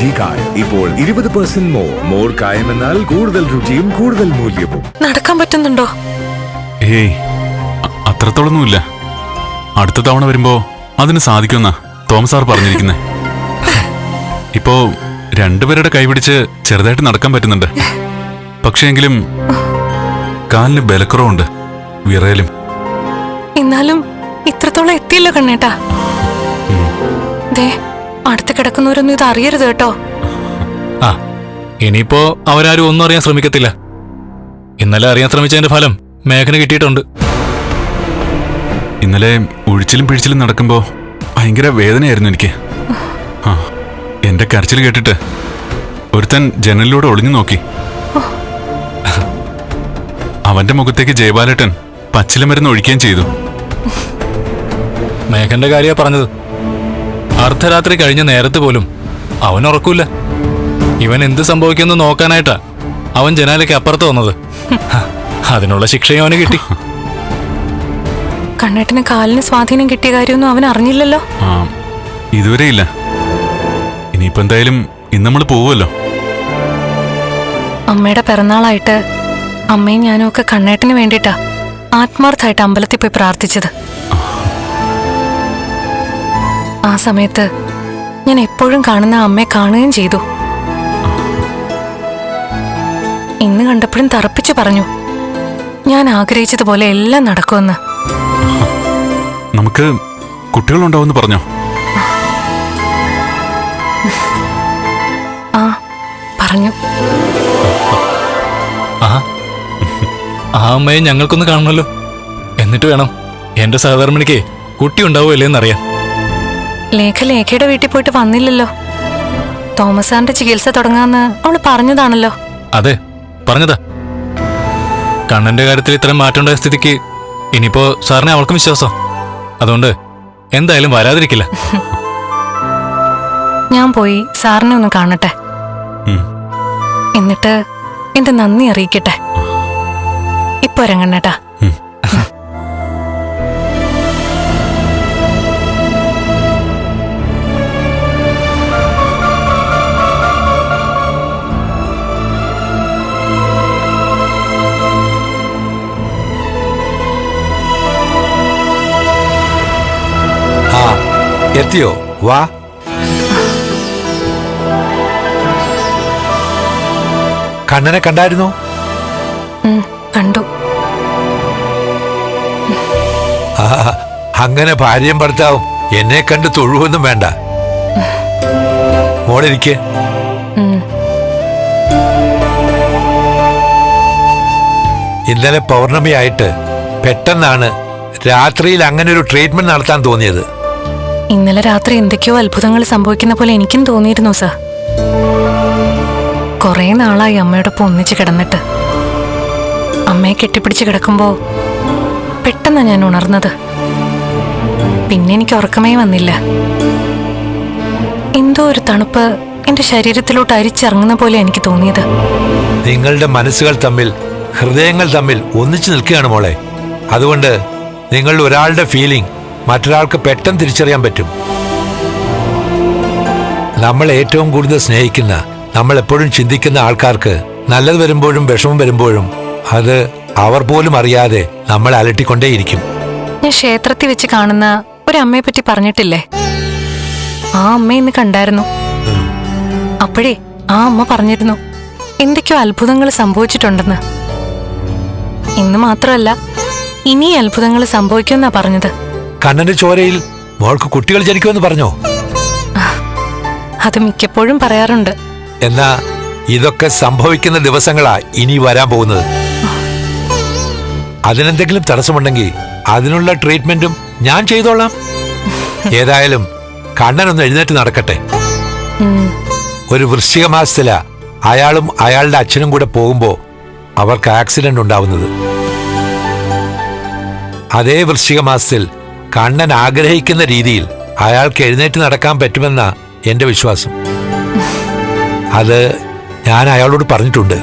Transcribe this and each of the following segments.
G കായം ഇപ്പോൾ ഇരുപത് പെർസെന്റ് മോർ മോർ കായം എന്നാൽ കൂടുതൽ രുചിയും കൂടുതൽ മൂല്യവും. നടക്കാൻ പറ്റുന്നുണ്ടോ? ഏയ് അ- അത്രത്തോളൊന്നുമില്ല. അടുത്ത തവണ വരുമ്പോ അതിന് സാധിക്കുമെന്നാ തോമസ് സാർ പറഞ്ഞിരിക്കുന്നേ. ഇപ്പോ രണ്ടുപേരുടെ കൈപിടിച്ച് ചെറുതായിട്ട് നടക്കാൻ പറ്റുന്നുണ്ട്. പക്ഷേ എങ്കിലും കാലിന് ബലക്കുറവുണ്ട്. വിറയലും. എന്നാലും ഇത്രത്തോളം എത്തിയല്ലോ കണ്ണേട്ടാ. ദേ അടുത്ത് കിടക്കുന്നവരൊന്നും ഇത് അറിയരുത് കേട്ടോ. ആ ഇനിയിപ്പോ അവരാരും ഒന്നും അറിയാൻ ശ്രമിക്കത്തില്ല. ഇന്നലെ അറിയാൻ ശ്രമിച്ചതിന്റെ ഫലം മേഘന കിട്ടിയിട്ടുണ്ട്. ഇന്നലെ ഒഴിച്ചിലും പിഴിച്ചിലും നടക്കുമ്പോ ഭയങ്കര വേദനയായിരുന്നു എനിക്ക്. ആ എന്റെ കരച്ചിൽ കേട്ടിട്ട് ഒരുത്തൻ ജനലിലൂടെ ഒളിഞ്ഞു നോക്കി. അവന്റെ മുഖത്തേക്ക് ജയബാലേട്ടൻ പച്ചില മരുന്ന് ഒഴിക്കുകയും ചെയ്തു. മേഘന്റെ കാര്യ പറഞ്ഞത്. അർദ്ധരാത്രി കഴിഞ്ഞ നേരത്ത് പോലും അവൻ ഉറക്കൂല ഇവൻ എന്ത് സംഭവിക്കുമെന്ന് നോക്കാനായിട്ടാ അവൻ ജനാലയ്ക്ക് അപ്പുറത്ത് വന്നത്. അതിനുള്ള ശിക്ഷയും അവന് കിട്ടി. കണ്ണേട്ടന് കാലിന് സ്വാധീനം കിട്ടിയ കാര്യമൊന്നും അവൻ അറിഞ്ഞില്ലല്ലോ. ആ ഇതുവരെ ഇല്ല. ഇനിയിപ്പോ എന്തായാലും ഇന്ന് നമ്മൾ പോവുമല്ലോ. അമ്മയുടെ പിറന്നാളായിട്ട് അമ്മയും ഞാനും ഒക്കെ കണ്ണേട്ടന് വേണ്ടിയിട്ടാ ആത്മാർത്ഥമായിട്ട് അമ്പലത്തിൽ പോയി പ്രാർത്ഥിച്ചത്. ആ സമയത്ത് ഞാൻ എപ്പോഴും കാണുന്ന അമ്മയെ കാണുകയും ചെയ്തു. ഇന്ന് കണ്ടപ്പോഴും തറപ്പിച്ചു പറഞ്ഞു ഞാൻ ആഗ്രഹിച്ചതുപോലെ എല്ലാം നടക്കുമെന്ന്. നമുക്ക് കുട്ടികളുണ്ടാവുമെന്ന് പറഞ്ഞോ? ആ പറഞ്ഞു. ആ ആ അമ്മയെ ഞങ്ങൾക്കൊന്ന് കാണണമല്ലോ. എന്നിട്ട് വേണം എന്റെ സഹധർമ്മിണിക്ക് കുട്ടി ഉണ്ടാവുമല്ലേ എന്നറിയാൻ ലേഖ ലേഖയുടെ വീട്ടിൽ പോയിട്ട് വന്നില്ലല്ലോ. തോമസ് സാറിന്റെ ചികിത്സ തുടങ്ങാന്ന് അവൾ പറഞ്ഞതാണല്ലോ. അതെ പറഞ്ഞതാ. കണ്ണന്റെ കാര്യത്തിൽ ഇത്രയും മാറ്റമുണ്ടായ സ്ഥിതിക്ക് ഇനിയിപ്പോ സാറിനെ അവൾക്കും വിശ്വാസം. അതുകൊണ്ട് എന്തായാലും വരാതിരിക്കില്ല. ഞാൻ പോയി സാറിനെ ഒന്ന് കാണട്ടെ. എന്നിട്ട് എന്റെ നന്ദി അറിയിക്കട്ടെ. ഇപ്പൊ ഇറങ്ങണ്ണേട്ടാ എത്തിയോ? വാ. കണ്ണനെ കണ്ടായിരുന്നോ? കണ്ടു. അങ്ങനെ ഭാര്യയും ഭർത്താവും എന്നെ കണ്ട് തൊഴുവൊന്നും വേണ്ട. മോളെനിക്ക് ഇന്നലെ ഇന്നലെ പൗർണമിയായിട്ട് പെട്ടെന്നാണ് രാത്രിയിൽ അങ്ങനെ ഒരു ട്രീറ്റ്മെന്റ് നടത്താൻ തോന്നിയത്. ഇന്നലെ രാത്രി എന്തൊക്കെയോ അത്ഭുതങ്ങൾ സംഭവിക്കുന്ന പോലെ എനിക്കും തോന്നിയിരുന്നു സർ. കുറേ നാളായി അമ്മയോടൊപ്പം ഒന്നിച്ച് കിടന്നിട്ട്. അമ്മയെ കെട്ടിപ്പിടിച്ച് കിടക്കുമ്പോൾ പെട്ടെന്ന് ഞാൻ ഉണർന്നത്. പിന്നെ എനിക്ക് ഉറക്കമേ വന്നില്ല. എന്തോ ഒരു തണുപ്പ് എന്റെ ശരീരത്തിലോട്ട് അരിച്ചിറങ്ങുന്ന പോലെ എനിക്ക് തോന്നിയത്. നിങ്ങളുടെ മനസ്സുകൾ തമ്മിൽ ഹൃദയങ്ങൾ തമ്മിൽ ഒന്നിച്ചു നിൽക്കുകയാണ് മോളെ. അതുകൊണ്ട് നിങ്ങളുടെ ഒരാളുടെ ഫീലിംഗ് മറ്റൊരാൾക്ക് പെട്ടെന്ന് തിരിച്ചറിയാൻ പറ്റും. നമ്മൾ ഏറ്റവും കൂടുതൽ സ്നേഹിക്കുന്ന നമ്മൾ എപ്പോഴും ചിന്തിക്കുന്ന ആൾക്കാർക്ക് നല്ലത് വരുമ്പോഴും വിഷമം വരുമ്പോഴും അത് അവർ പോലും അറിയാതെ നമ്മൾ അലട്ടിക്കൊണ്ടേയിരിക്കും. ഞാൻ ക്ഷേത്രത്തിൽ വെച്ച് കാണുന്ന ഒരു അമ്മയെ പറ്റി പറഞ്ഞിട്ടില്ലേ? ആ അമ്മ ഇന്ന് കണ്ടായിരുന്നു. അപ്പോഴേ ആ അമ്മ പറഞ്ഞിരുന്നു എന്തൊക്കെയോ അത്ഭുതങ്ങൾ സംഭവിച്ചിട്ടുണ്ടെന്ന്. ഇന്ന് മാത്രമല്ല ഇനി അത്ഭുതങ്ങൾ സംഭവിക്കുമെന്നാ പറഞ്ഞത്. കണ്ണന്റെ ചോരയിൽ മോൾക്ക് കുട്ടികൾ ജനിക്കുമെന്ന് പറഞ്ഞോ? അത് മിക്കപ്പോഴും പറയാറുണ്ട്. എന്നാ ഇതൊക്കെ സംഭവിക്കുന്ന ദിവസങ്ങളാ ഇനി വരാൻ പോകുന്നത്. അതിനെന്തെങ്കിലും തടസ്സമുണ്ടെങ്കിൽ അതിനുള്ള ട്രീറ്റ്മെന്റും ഞാൻ ചെയ്തോളാം. ഏതായാലും കണ്ണൻ ഒന്ന് എഴുന്നേറ്റ് നടക്കട്ടെ. ഒരു വൃശ്ചിക മാസത്തില അയാളും അയാളുടെ അച്ഛനും കൂടെ പോകുമ്പോ അവർക്ക് ആക്സിഡന്റ് ഉണ്ടാവുന്നത്. അതേ വൃശ്ചിക മാസത്തിൽ കണ്ണൻ ആഗ്രഹിക്കുന്ന രീതിയിൽ അയാൾക്ക് എഴുന്നേറ്റ് നടക്കാൻ പറ്റുമെന്ന എന്റെ വിശ്വാസം. അത് ഞാൻ അയാളോട് പറഞ്ഞിട്ടുണ്ട്.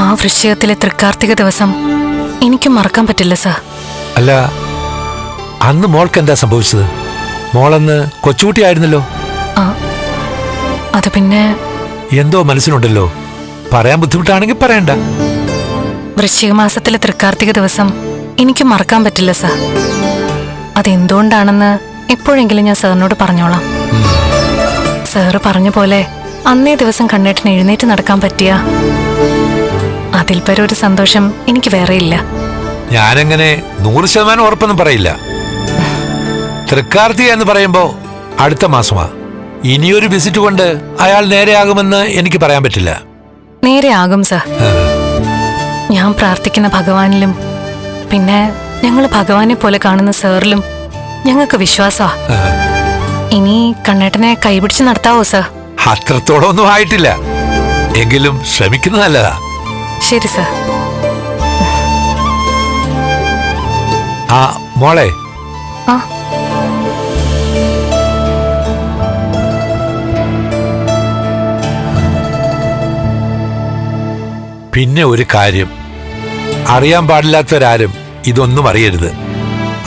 ആ വൃശ്ചികത്തിലെ തൃക്കാർത്തിക ദിവസം എനിക്ക് മറക്കാൻ പറ്റില്ല സാർ. അല്ല അന്ന് മോൾക്ക് എന്താ സംഭവിച്ചത്? മോളന്ന് കൊച്ചുകുട്ടിയായിരുന്നല്ലോ ആ അത് പിന്നെ എന്തോ മനസ്സിലുണ്ടല്ലോ. പറയാൻ ബുദ്ധിമുട്ടാണെങ്കിൽ പറയണ്ട. വൃശ്ചിക മാസത്തിലെ തൃക്കാർത്തിക ദിവസം എനിക്ക് മറക്കാൻ പറ്റില്ല സർ. അതെന്തുകൊണ്ടാണെന്ന് എപ്പോഴെങ്കിലും ഞാൻ സാറിനോട് പറഞ്ഞോളാം. സാറ് പറഞ്ഞ പോലെ അന്നേ ദിവസം കണ്ണേട്ടിന് എഴുന്നേറ്റ് നടക്കാൻ പറ്റിയ അതിൽ പരം ഒരു സന്തോഷം എനിക്ക് വേറെയില്ല ഞാനങ്ങനെ നൂറ് ശതമാനം ഉറപ്പൊന്നും പറയില്ല. തൃക്കാർത്തി എന്ന് പറയുമ്പോ അടുത്ത മാസമാ. ഇനിയൊരു വിസിറ്റ് കൊണ്ട് അയാൾ നേരെയാകുമെന്ന് എനിക്ക് പറയാൻ പറ്റില്ല. നേരെയാകും സാർ. ഞാൻ പ്രാർത്ഥിക്കുന്ന ഭഗവാനിലും പിന്നെ ഞങ്ങൾ ഭഗവാനെ പോലെ കാണുന്ന സാറിലും ഞങ്ങൾക്ക് വിശ്വാസമാ ഇനി കണ്ണേട്ടനെ കൈപിടിച്ച് നടത്താവോ സർ? അത്രത്തോളം ഒന്നും ആയിട്ടില്ല. എങ്കിലും ശ്രമിക്കുന്നത് നല്ലതാ. ശരി സർ. ആ മോളെ. ആ. പിന്നെ ഒരു കാര്യം. അറിയാൻ പാടില്ലാത്തവരാരും ഇതൊന്നും അറിയരുത്.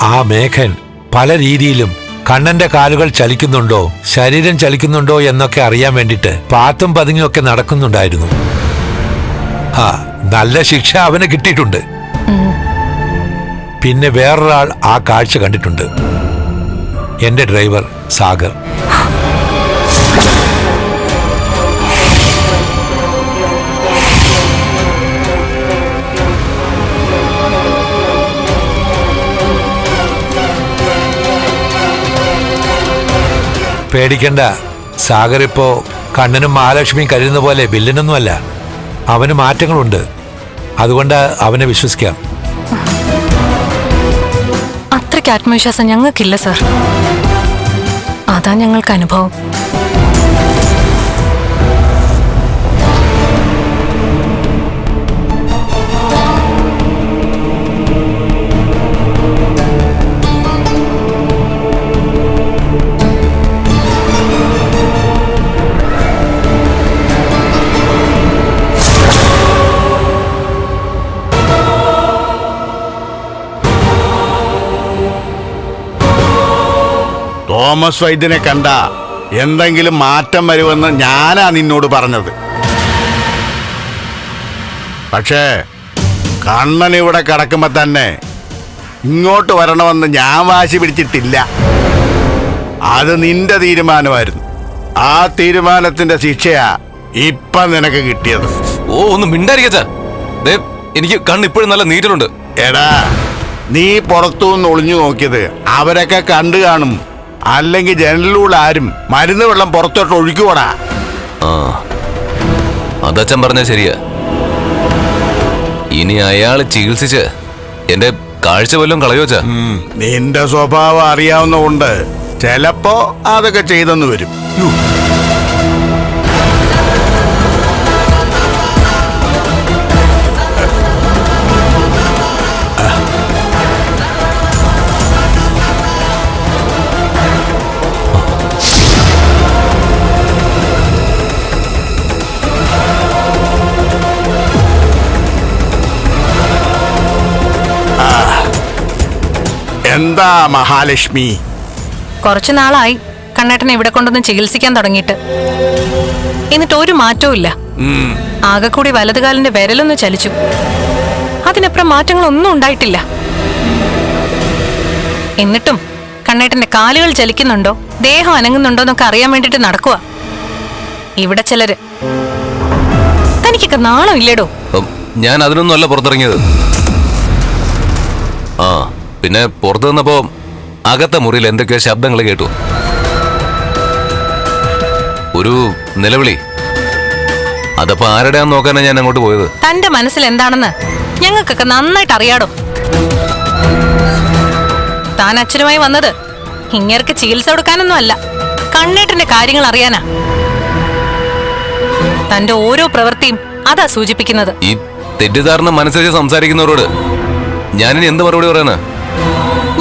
ആ മേഘൻ പല രീതിയിലും കണ്ണന്റെ കാലുകൾ ചലിക്കുന്നുണ്ടോ ശരീരം ചലിക്കുന്നുണ്ടോ എന്നൊക്കെ അറിയാൻ വേണ്ടിയിട്ട് പാത്തും പതുങ്ങിയൊക്കെ നടക്കുന്നുണ്ടായിരുന്നു. ആ നല്ല ശിക്ഷ അവന് കിട്ടിയിട്ടുണ്ട്. പിന്നെ വേറൊരാൾ ആ കാഴ്ച കണ്ടിട്ടുണ്ട്. എന്റെ ഡ്രൈവർ സാഗർ. പേടിക്കണ്ട. സാഗർ ഇപ്പോ കണ്ണനും മഹാലക്ഷ്മിയും കരുതുന്ന പോലെ വില്ലനൊന്നുമല്ല. അവന് മാറ്റങ്ങളുണ്ട്. അതുകൊണ്ട് അവനെ വിശ്വസിക്കാം. അത്രയ്ക്ക് ആത്മവിശ്വാസം ഞങ്ങൾക്കില്ല സർ. അതാ ഞങ്ങൾക്ക് അനുഭവം. തോമസ് വൈദ്യനെ കണ്ട എന്തെങ്കിലും മാറ്റം വരുമെന്ന് ഞാനാ നിന്നോട് പറഞ്ഞത്. പക്ഷേ കണ്ണൻ ഇവിടെ കിടക്കുമ്പോ തന്നെ ഇങ്ങോട്ട് വരണമെന്ന് ഞാൻ വാശി പിടിച്ചിട്ടില്ല. അത് നിന്റെ തീരുമാനമായിരുന്നു. ആ തീരുമാനത്തിന്റെ ശിക്ഷയാ ഇപ്പൊ നിനക്ക് കിട്ടിയത്. ഓ ഒന്ന് മിണ്ടായിരിക്കച്ചാ ദേ എനിക്ക് കണ്ണ് ഇപ്പോഴും നല്ല നീറ്റലുണ്ട്. എടാ നീ പുറത്തുനിന്ന് ഒളിഞ്ഞു നോക്കിയത് അവരൊക്കെ കണ്ടു കാണും. അല്ലെങ്കിൽ ജനലിലൂടെ ആരും മരുന്ന് വെള്ളം പുറത്തോട്ട് ഒഴിക്കുവാടാ ആ അതച്ഛൻ പറഞ്ഞ ശരിയാ. ഇനി അയാൾ ചികിത്സിച്ച് എന്റെ കാഴ്ച വല്ലതും കളയോച്ച നിന്റെ സ്വഭാവം അറിയാവുന്നതുകൊണ്ട് ചിലപ്പോ അതൊക്കെ ചെയ്തെന്ന് വരും. എന്താ മഹാലക്ഷ്മി. കുറച്ചു നാളായി കണ്ണേട്ടനെ ഇവിടെ കൊണ്ടൊന്ന് ചികിത്സിക്കാൻ തുടങ്ങിയിട്ട്. എന്നിട്ട് ഒരു മാറ്റവും ഇല്ല. ആകെ കൂടി വലതുകാലിന്റെ വിരലൊന്ന് ചലിച്ചു. അതിനപ്പുറം മാറ്റങ്ങളൊന്നും ഉണ്ടായിട്ടില്ല. എന്നിട്ടും കണ്ണേട്ടന്റെ കാലുകൾ ചലിക്കുന്നുണ്ടോ? ദേഹം അനങ്ങുന്നുണ്ടോ എന്നൊക്കെ അറിയാൻ വേണ്ടിട്ട് നടക്കുക ഇവിടെ ചിലര് തനിക്കൊക്കെ നാണം ഇല്ലേടോ ഞാൻ അതിനൊന്നും അല്ല പുറത്തിറങ്ങിയത്. ആ പിന്നെ പുറത്തു നിന്നപ്പോ അകത്തെ മുറിയിൽ എന്തൊക്കെയോ ശബ്ദങ്ങൾ കേട്ടു. ഒരു നിലവിളി. അതപ്പോ ആരുടെയാന്ന് നോക്കാനാ ഞാൻ അങ്ങോട്ട് പോയത്? തന്റെ മനസ്സിൽ എന്താണെന്ന് ഞങ്ങൾക്കൊക്കെ നന്നായിട്ട് അറിയാടോ. താൻ അച്ഛനുമായി വന്നത് ഇങ്ങേർക്ക് ചികിത്സ കൊടുക്കാനൊന്നും അല്ല കണ്ണേട്ടന്റെ കാര്യങ്ങൾ അറിയാനാ. തന്റെ ഓരോ പ്രവൃത്തിയും അതാ സൂചിപ്പിക്കുന്നത്. ഈ തെറ്റിദ്ധാരണ മനസ്സിൽ സംസാരിക്കുന്നവരോട് ഞാനിനി എന്ത് മറുപടി പറയാനാ?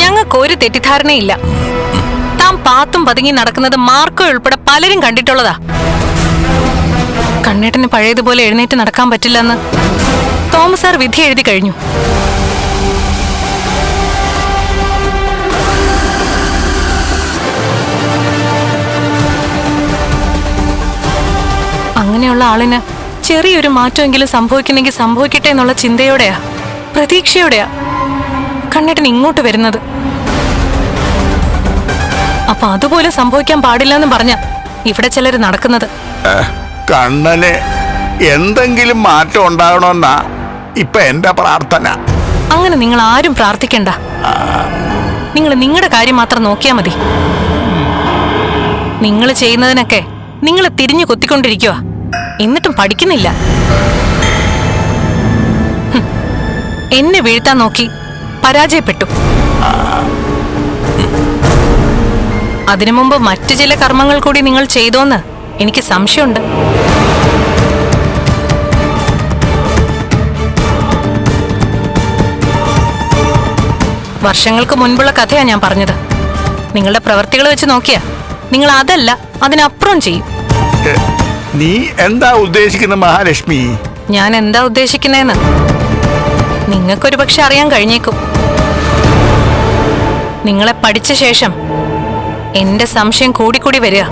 ഞങ്ങൾക്ക് ഒരു തെറ്റിദ്ധാരണയില്ല. താൻ പാത്തും പതുങ്ങി നടക്കുന്നത് മാർക്കോ ഉൾപ്പെടെ പലരും കണ്ടിട്ടുള്ളതാ. കണ്ണേട്ടന് പഴയതുപോലെ എഴുന്നേറ്റ് നടക്കാൻ പറ്റില്ലെന്ന് തോമസ് സാർ വിധി എഴുതി കഴിഞ്ഞു. അങ്ങനെയുള്ള ആളിന് ചെറിയൊരു മാറ്റമെങ്കിലും സംഭവിക്കുന്നെങ്കിൽ സംഭവിക്കട്ടെ എന്നുള്ള ചിന്തയോടെയാ പ്രതീക്ഷയോടെയാ. കണ്ണേട്ടൻ ഇങ്ങോട്ട് വരുന്നത്. അപ്പൊ അതുപോലും സംഭവിക്കാൻ പാടില്ല എന്ന് പറഞ്ഞ ഇവിടെ ചിലര് നടക്കുന്നത്. കണ്ണന് എന്തെങ്കിലും മാറ്റം ഉണ്ടാകണമെന്നാ ഇപ്പൊ എന്റെ പ്രാർത്ഥന. അങ്ങനെ നിങ്ങൾ ആരും പ്രാർത്ഥിക്കണ്ട. നിങ്ങൾ നിങ്ങളുടെ കാര്യം മാത്രം നോക്കിയാ മതി. നിങ്ങൾ ചെയ്യുന്നതിനൊക്കെ നിങ്ങൾ തിരിഞ്ഞു കൊത്തിക്കൊണ്ടിരിക്കുക എന്നിട്ടും പഠിക്കുന്നില്ല. എന്നെ വീഴ്ത്താൻ നോക്കി പരാജയപ്പെട്ടു. അതിനു മുമ്പ് മറ്റു ചില കർമ്മങ്ങൾ കൂടി നിങ്ങൾ ചെയ്തോന്ന് എനിക്ക് സംശയമുണ്ട്. വർഷങ്ങൾക്ക് മുൻപുള്ള കഥയാ ഞാൻ പറഞ്ഞത്. നിങ്ങളുടെ പ്രവർത്തികൾ വെച്ച് നോക്കിയാ നിങ്ങൾ അതല്ല അതിനപ്പുറം ചെയ്യും. നീ എന്താ ഉദ്ദേശിക്കുന്ന മഹാലക്ഷ്മി? ഞാൻ എന്താ ഉദ്ദേശിക്കുന്നതെന്ന് നിങ്ങൾക്കൊരു പക്ഷെ അറിയാൻ കഴിഞ്ഞേക്കും. നിങ്ങളെ പഠിച്ച ശേഷം എന്റെ സംശയം കൂടിക്കൂടി വരിക.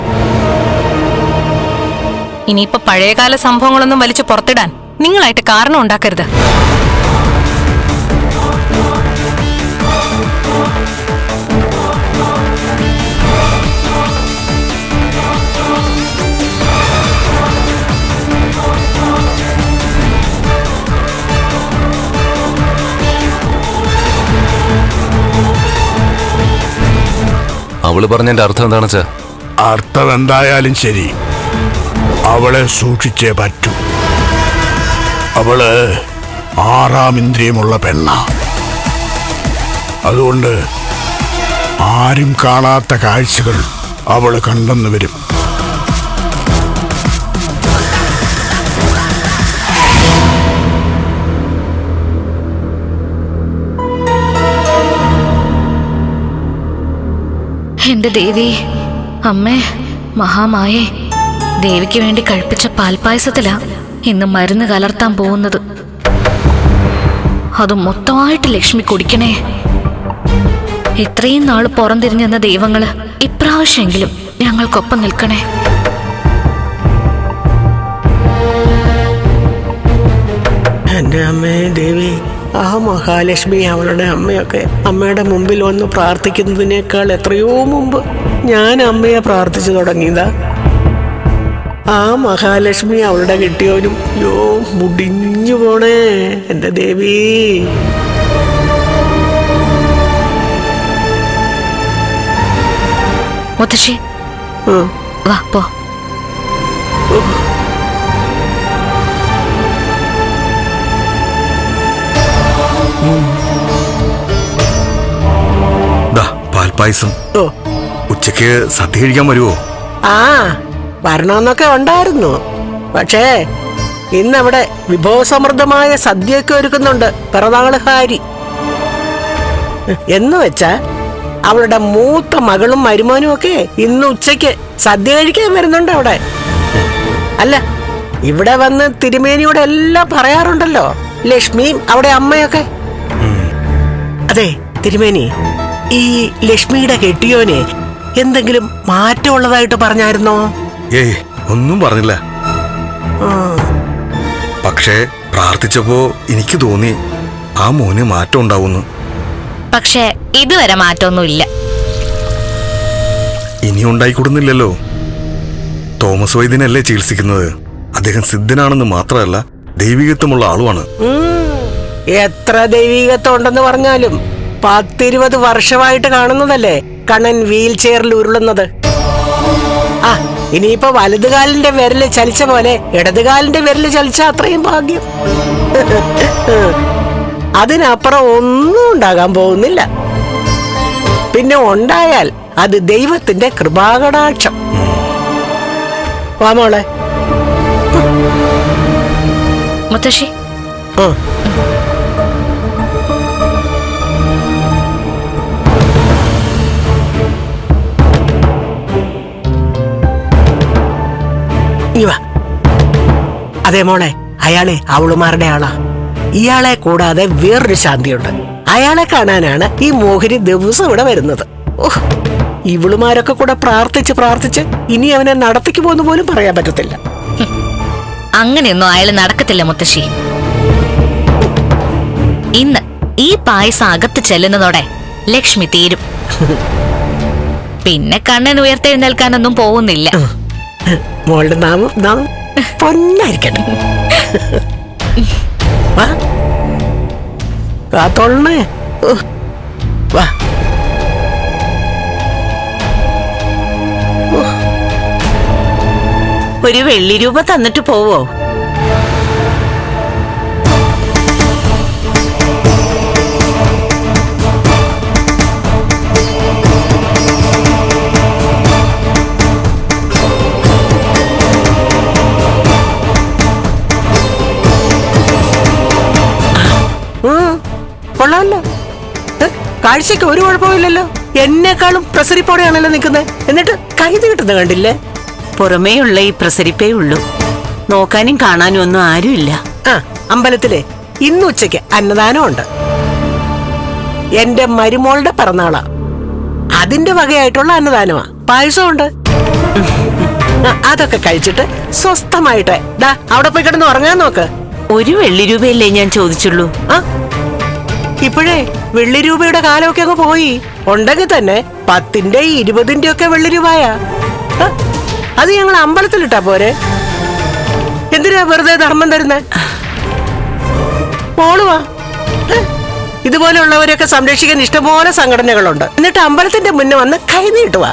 ഇനിയിപ്പോ പഴയകാല സംഭവങ്ങളൊന്നും വലിച്ചു പുറത്തിടാൻ നിങ്ങളായിട്ട് കാരണം ഉണ്ടാക്കരുത്. അവൾ പറഞ്ഞതിന്റെ അർത്ഥം എന്താണ് വെച്ചാ അർത്ഥം എന്തായാലും ശരി. അവളെ സൂക്ഷിച്ചേ പറ്റൂ. അവൾ ആറാം ഇന്ദ്രിയമുള്ള പെണ്ണ. അതുകൊണ്ട് ആരും കാണാത്ത കാഴ്ചകൾ അവൾ കണ്ടെന്ന് വരും. എന്റെ ദേവി അമ്മേ മഹാമായേ ദേവിക്ക് വേണ്ടി കഴിപ്പിച്ച പാൽപായസത്തിലാ ഇന്ന് മരുന്ന് കലർത്താൻ പോകുന്നത്. അത് മൊത്തമായിട്ട് ലക്ഷ്മി കുടിക്കണേ. ഇത്രയും നാൾ പുറംതിരിഞ്ഞെന്ന ദൈവങ്ങൾ ഇപ്രാവശ്യമെങ്കിലും ഞങ്ങൾക്കൊപ്പം നിൽക്കണേ. എന്റെ അമ്മേ ദേവി ആ മഹാലക്ഷ്മി അവളുടെ അമ്മയൊക്കെ അമ്മയുടെ മുമ്പിൽ വന്ന് പ്രാർത്ഥിക്കുന്നതിനേക്കാൾ എത്രയോ മുമ്പ് ഞാൻ അമ്മയെ പ്രാർത്ഥിച്ചു തുടങ്ങിയതാ. ആ മഹാലക്ഷ്മി അവളുടെ കിട്ടിയവനും യോ മുടിഞ്ഞു പോണേ എന്റെ ദേവി. മുത്തശ്ശി. വാ പോ. ദാ ഉച്ചയ്ക്ക് സദ്യ കഴിക്കാൻ വരുമോ ആ വരണമെന്നൊക്കെ ഉണ്ടായിരുന്നു. പക്ഷേ ഇന്നവിടെ വിഭവസമൃദ്ധമായ സദ്യയൊക്കെ ഒരുക്കുന്നുണ്ട് പിറന്നാൾ ഹാരി. എന്ന് വെച്ചാ അവളുടെ മൂത്ത മകളും മരുമോനും ഒക്കെ ഇന്ന് ഉച്ചയ്ക്ക് സദ്യ കഴിക്കാൻ വരുന്നുണ്ട് അവിടെ. അല്ല ഇവിടെ വന്ന് തിരുമേനിയോട് എല്ലാം പറയാറുണ്ടല്ലോ. ലക്ഷ്മിയും അവിടെ അമ്മയൊക്കെ. അതെ തിരുമേനി. ഈ ലക്ഷ്മിയുടെ കെട്ടിയോനെ എന്തെങ്കിലും മാറ്റമുള്ളതായിട്ട് പറഞ്ഞായിരുന്നോ? ഏയ് ഒന്നും പറഞ്ഞില്ല. പക്ഷേ പ്രാർത്ഥിച്ചപ്പോ എനിക്ക് തോന്നി ആ മോന് മാറ്റം ഉണ്ടാവുന്നു പക്ഷേ ഇതുവരെ മാറ്റമൊന്നുമില്ല. ഇനി ഉണ്ടായിക്കൊടുന്നില്ലല്ലോ. തോമസ് വൈദ്യനല്ലേ ചികിത്സിക്കുന്നത്? അദ്ദേഹം സിദ്ധനാണെന്ന് മാത്രമല്ല ദൈവികത്വമുള്ള ആളുമാണ്. എത്ര ദൈവികത്വം ഉണ്ടെന്ന് പറഞ്ഞാലും പത്തിരുപത് വർഷമായിട്ട് കാണുന്നതല്ലേ? കണ്ണൻ വീൽ ചെയറിൽ ഉരുളുന്നത്. ആ ഇനിയിപ്പോ വലതുകാലിന്റെ വിരൽ ചലിച്ച പോലെ ഇടതുകാലിന്റെ വിരൽ ചലിച്ച അത്രയും ഭാഗ്യം. അതിനപ്പുറം ഒന്നും ഉണ്ടാകാൻ പോകുന്നില്ല. പിന്നെ ഉണ്ടായാൽ അത് ദൈവത്തിന്റെ കൃപാകടാക്ഷം. വാമോളെ മുത്തശ്ശി. ആ. അതെ മോളെ അയാളെ അവളുമാരുടെ ആളാ. ഇയാളെ കൂടാതെ വേറൊരു ശാന്തിയുണ്ട്. അയാളെ കാണാനാണ് ഈ മോഹിനി ദിവസം ഇവിടെ വരുന്നത്. ഓഹ് ഇവളുമാരൊക്കെ കൂടെ പ്രാർത്ഥിച്ച് പ്രാർത്ഥിച്ച് ഇനി അവനെ നടത്തിക്ക് പോന്ന് പോലും പറയാൻ പറ്റത്തില്ല. അങ്ങനെയൊന്നും അയാൾ നടക്കത്തില്ല മുത്തശ്ശി. ഇന്ന് ഈ പായസം അകത്ത് ചെല്ലുന്നതോടെ ലക്ഷ്മി തീരും. പിന്നെ കണ്ണൻ ഉയർത്തെഴുന്നേൽക്കാനൊന്നും പോകുന്നില്ല. മോളുടെ നാമം നാമം പൊന്നായിരിക്കട്ടെ വാ. കാത്തോളണേ. വാ. ഒരു വെള്ളി രൂപ തന്നിട്ട് പോവോ? കാഴ്ചക്ക് ഒരു കുഴപ്പമില്ലല്ലോ എന്നെക്കാളും പ്രസരിപ്പോടെയാണല്ലോ നിൽക്കുന്നത്. എന്നിട്ട് കൈത് കിട്ടുന്ന കണ്ടില്ലേ? പുറമേയുള്ള ഈ പ്രസരിപ്പേ ഉള്ളൂ. നോക്കാനും കാണാനും ഒന്നും ആരുമില്ല. ആ അമ്പലത്തിലെ ഇന്ന് ഉച്ചയ്ക്ക് അന്നദാനം ഉണ്ട് എന്റെ മരുമോളുടെ പിറന്നാളാ. അതിന്റെ വകയായിട്ടുള്ള അന്നദാനമാ. പായസമുണ്ട്. അതൊക്കെ കഴിച്ചിട്ട് സ്വസ്ഥമായിട്ട് ദാ അവിടെ പോയി കിടന്ന് ഉറങ്ങാൻ നോക്ക്. ഒരു വെള്ളി രൂപയല്ലേ ഞാൻ ചോദിച്ചുള്ളൂ. ആ ഇപ്പോഴേ വെള്ളി രൂപയുടെ കാലമൊക്കെ അങ്ങ് പോയി. ഉണ്ടെങ്കിൽ തന്നെ പത്തിന്റെ ഇരുപതിന്റെ ഒക്കെ വെള്ളി രൂപയാ അത് ഞങ്ങൾ അമ്പലത്തിലിട്ടാ പോരെ? എന്തിനാ വെറുതെ ധർമ്മം തരുന്നേ? പോളുവാ ഇതുപോലെയുള്ളവരെയൊക്കെ സംരക്ഷിക്കാൻ ഇഷ്ടംപോലെ സംഘടനകളുണ്ട്. എന്നിട്ട് അമ്പലത്തിന്റെ മുന്നേ വന്ന് കൈ നീട്ടുവാ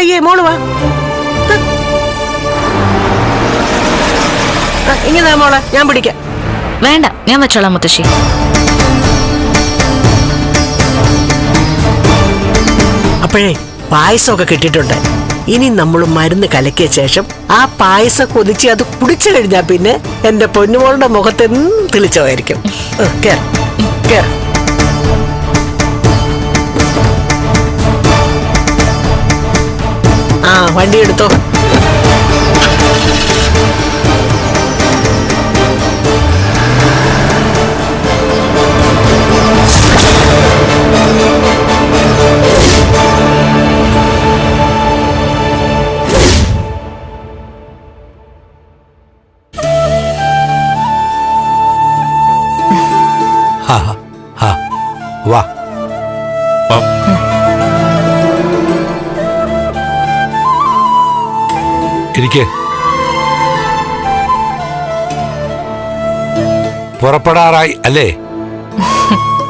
അയ്യേ മോളുവാ ഇങ്ങനെ മോളെ ഞാൻ പിടിക്കാം. വേണ്ട ഞാൻ വെച്ചോളാം മുത്തശ്ശി. അപ്പോഴേ പായസമൊക്കെ കിട്ടിയിട്ടുണ്ട്. ഇനി നമ്മൾ മരുന്ന് കലക്കിയ ശേഷം ആ പായസം കൊതിച്ച് അത് കുടിച്ചു കഴിഞ്ഞാൽ പിന്നെ എന്റെ പൊന്നുമോളുടെ മുഖത്ത് എന്നും തെളിച്ചമായിരിക്കും. കേറ്. ആ വണ്ടി എടുത്തോ. ഇരിക്കെ. പുറപ്പെടാറായി അല്ലേ?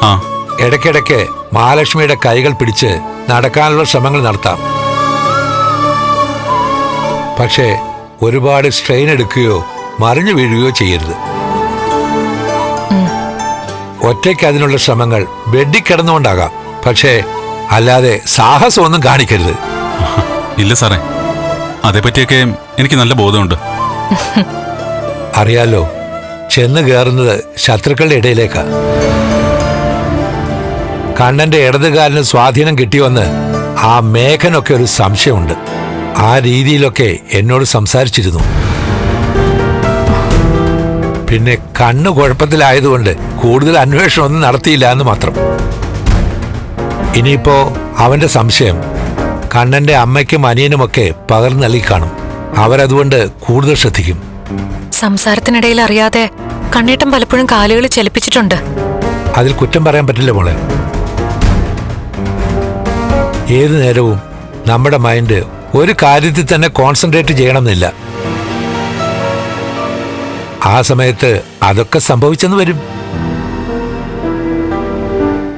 ആ. ഇടയ്ക്കിടയ്ക്ക് മഹാലക്ഷ്മിയുടെ കൈകൾ പിടിച്ച് നടക്കാനുള്ള ശ്രമങ്ങൾ നടത്താം. പക്ഷേ ഒരുപാട് സ്ട്രെയിൻ എടുക്കുകയോ മറിഞ്ഞു വീഴുകയോ ചെയ്യരുത്. ഒറ്റയ്ക്ക് അതിനുള്ള ശ്രമങ്ങൾ ബെഡിൽ കിടന്നുകൊണ്ടാകാം പക്ഷേ അല്ലാതെ സാഹസമൊന്നും കാണിക്കരുത്. ഇല്ല സാറേ. അതേപ്പറ്റിയൊക്കെ എനിക്ക് നല്ല ബോധമുണ്ട്. അറിയാലോ ചെന്ന് കയറുന്നത് ശത്രുക്കളുടെ ഇടയിലേക്കാ. കണ്ണന്റെ ഇടതുകാലിന് സ്വാധീനം കിട്ടിയെന്ന് ആ മേഘനൊക്കെ ഒരു സംശയമുണ്ട്. ആ രീതിയിലൊക്കെ എന്നോട് സംസാരിച്ചിരുന്നു. പിന്നെ കണ്ണ് കുഴപ്പത്തിലായതുകൊണ്ട് കൂടുതൽ അന്വേഷണം ഒന്നും നടത്തിയില്ല എന്ന് മാത്രം. ഇനിയിപ്പോ അവന്റെ സംശയം കണ്ണന്റെ അമ്മയ്ക്കും അനിയനുമൊക്കെ പകർന്നു നൽകി കാണും. അവരതുകൊണ്ട് കൂടുതൽ ശ്രദ്ധിക്കും. സംസാരത്തിനിടയിൽ അറിയാതെ കണ്ണേട്ടൻ പലപ്പോഴും കാലുകൾ ചലിപ്പിച്ചിട്ടുണ്ട്. അതിൽ കുറ്റം പറയാൻ പറ്റില്ല മോളെ. ഏതു നേരവും നമ്മുടെ മൈൻഡ് ഒരു കാര്യത്തിൽ തന്നെ കോൺസെൻട്രേറ്റ് ചെയ്യണമെന്നില്ല. ആ സമയത്ത് അതൊക്കെ സംഭവിച്ചെന്ന് വരും.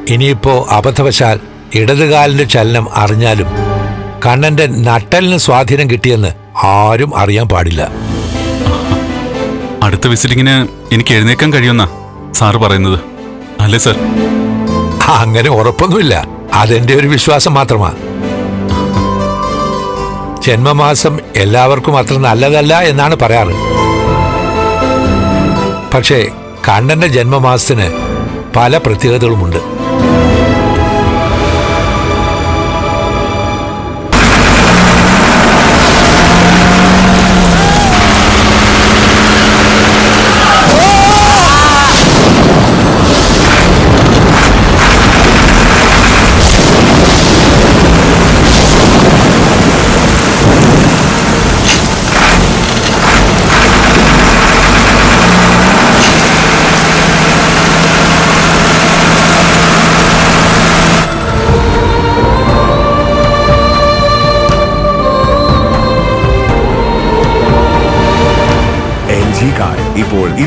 ഇനിയിപ്പോ അബദ്ധവശാൽ ഇടതുകാലിന്റെ ചലനം അറിഞ്ഞാലും കണ്ണന്റെ നട്ടലിന് സ്വാധീനം കിട്ടിയെന്ന് ആരും അറിയാൻ പാടില്ല. അടുത്ത വിസിറ്റിങ്ങിന് എനിക്ക് എഴുന്നേക്കാൻ കഴിയുമെന്നാ സാറ് പറയുന്നത്. അല്ലേ സർ? അങ്ങനെ ഉറപ്പൊന്നുമില്ല. അതെന്റെ ഒരു വിശ്വാസം മാത്രമാ. ജന്മമാസം എല്ലാവർക്കും അത്ര നല്ലതല്ല എന്നാണ് പറയാറ്. പക്ഷേ കണ്ണന്റെ ജന്മമാസത്തിന് പല പ്രത്യേകതകളുമുണ്ട്.